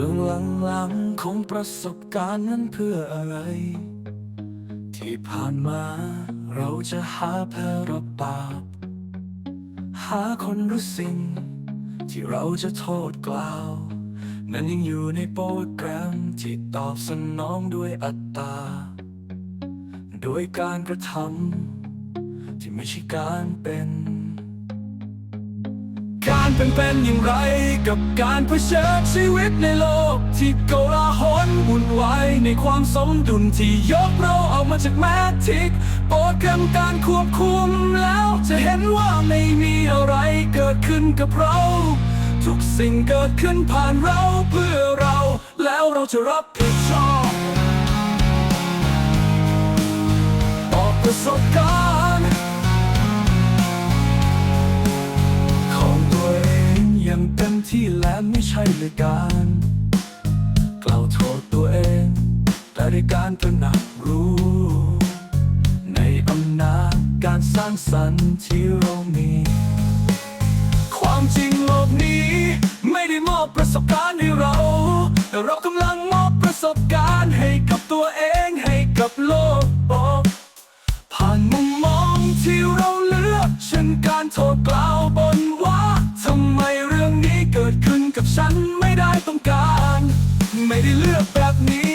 เรื่องลังๆของประสบการณ์นั้นเพื่ออะไร ที่ผ่านมาเราจะหาแพ้รับาปหาคนรือสิ่ง ที่เราจะโทษกล่าว นั้นยังอยู่ในโปรแกรมที่ตอบสนองด้วยอัตตา โดยการกระทำที่ไม่ใช่การเป็น เป็นเป็นอย่างไรกับการเผชิญชีวิตในโลก ที่โกลาหลวุ่นวายในความสมดุลที่ยกเราออกมาจากแมทริกโปรแกรมการควบคุมแล้วจะเห็นว่าไม่มีอะไรเกิดขึ้นกับเรา ทุกสิ่งเกิดขึ้นผ่านเราเพื่อเรา แล้วเราจะรับผิดชอบต่อประสบการณ์ ไม่ใช่เลยการกล่าวโทษตัวเอง แต่ด้วยการตระหนักรู้ ในอำนาจการสร้างสรรค์ที่เรามี ความจริงโลกนี้ ไม่ได้มอบประสบการณ์ให้เรา แต่เรากำลังมอบประสบการณ์ให้กับตัวเองให้กับโลกผ่านมุมมองที่เราเลือกเช่นการโทษกล่าวบ ได้เลือกแบบนี้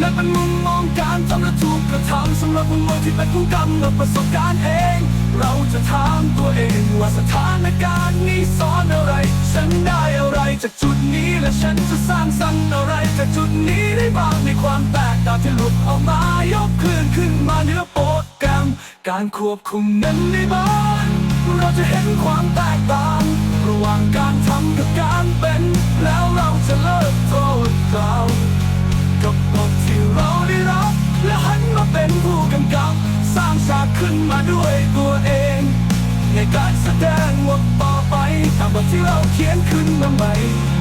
นั่นเป็นมุมมองการทำและถูกกระทำสำหรับมุมมองที่เป็นผู้กำหนดประสบการณ์เอง เราจะถามตัวเองว่าสถานการณ์นี้สอนอะไร ฉันได้อะไรจากจุดนี้และฉันจะสร้างสรรค์อะไรจากจุดนี้ได้บ้างในความแตกต่างที่หลุดออกมายกคลื่นขึ้นมาเหนื้อโปรแกรมการควบคุมนั้นได้บ้างเราจะเห็นความแตกต่าง ระหว่างการทำกับการเป็น ที่เราเขียนขึ้นมาใหม่